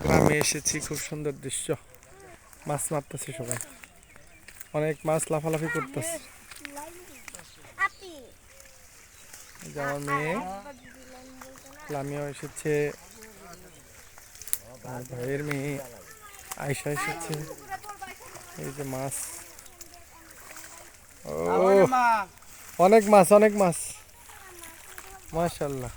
গ্রামে এসেছি, খুব সুন্দর দৃশ্য। মাছ মারতেছে সবাই। অনেক মাছ লাফালাফি করতেছে। আপি এই যে আমার মেয়ে, লামিয়াও এসেছে। আমার ভাইয়ের মেয়ে আয়সা এসেছে। এই যে মাছ। ও, অনেক মাছ অনেক মাছ। মাশাল্লাহ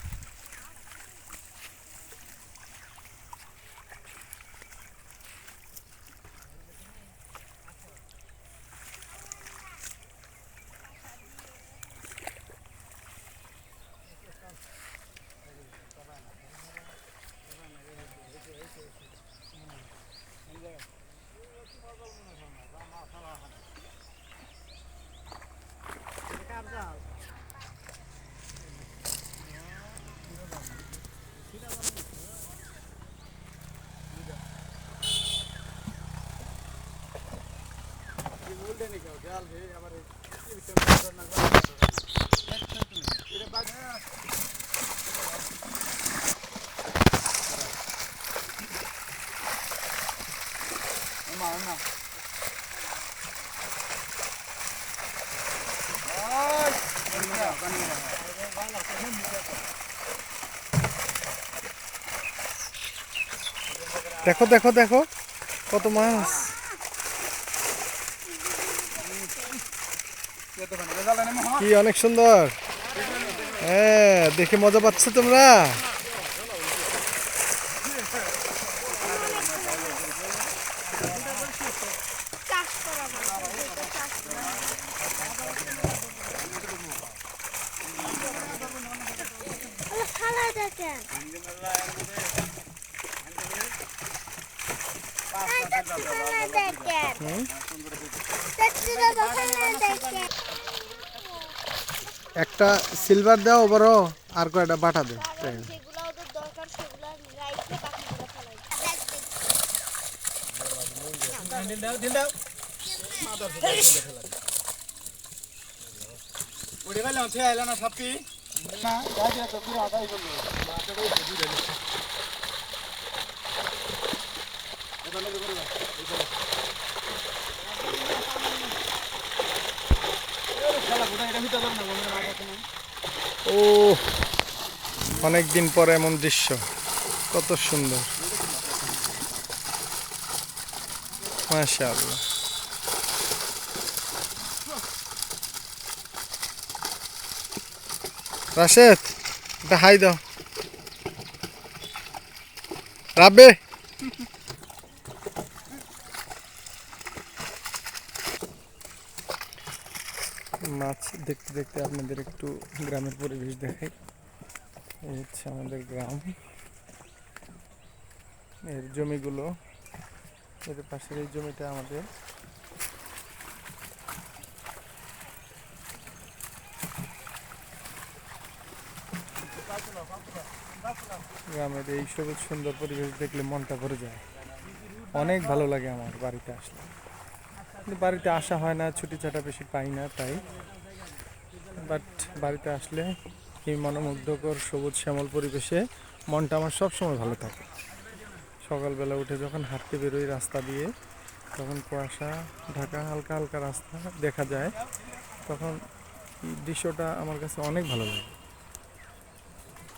দেখো দেখো দেখো কত মাছ। কি অনেক সুন্দর। হ্যাঁ দেখে মজা পাচ্ছ তোমরা? দেখেন একটা সিলভার দাও বড় আর কয়টা বাটা দে যেগুলো ও অনেক দিন পরে এমন দৃশ্য। কত সুন্দর। মাশাআল্লাহ। রাশেদ এটা হাই দাও। রাবে মাছ দেখতে দেখতে আপনাদের একটু গ্রামের পরিবেশ দেখাই। এই হচ্ছে আমাদের গ্রাম। এর জমিগুলো, এর পাশের এই জমিটা আমাদের। গ্রামের এই সবুজ সুন্দর পরিবেশ দেখলে মনটা ভরে যায়। অনেক ভালো লাগে আমার বাড়িতে আসলে। বাড়িতে আসা হয় না, ছুটি ছাটা বেশি পাই না তাই। বাট বাড়িতে আসলে এই মনোমুগ্ধকর সবুজ শ্যামল পরিবেশে মনটা আমার সব সময় ভালো থাকে। সকালবেলা উঠে যখন হাঁটতে বেরোই রাস্তা দিয়ে, তখন কুয়াশা, ঢাকা হালকা হালকা রাস্তা দেখা যায়, তখন দৃশ্যটা আমার কাছে অনেক ভালো লাগে।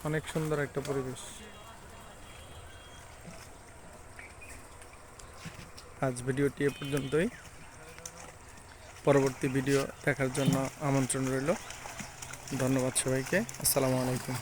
অনেক সুন্দর একটা পরিবেশ। আজ ভিডিওটি এ পর্যন্তই। পরবর্তী ভিডিও দেখার জন্য আমন্ত্রণ রইল। ধন্যবাদ সবাইকে। আসসালামু আলাইকুম।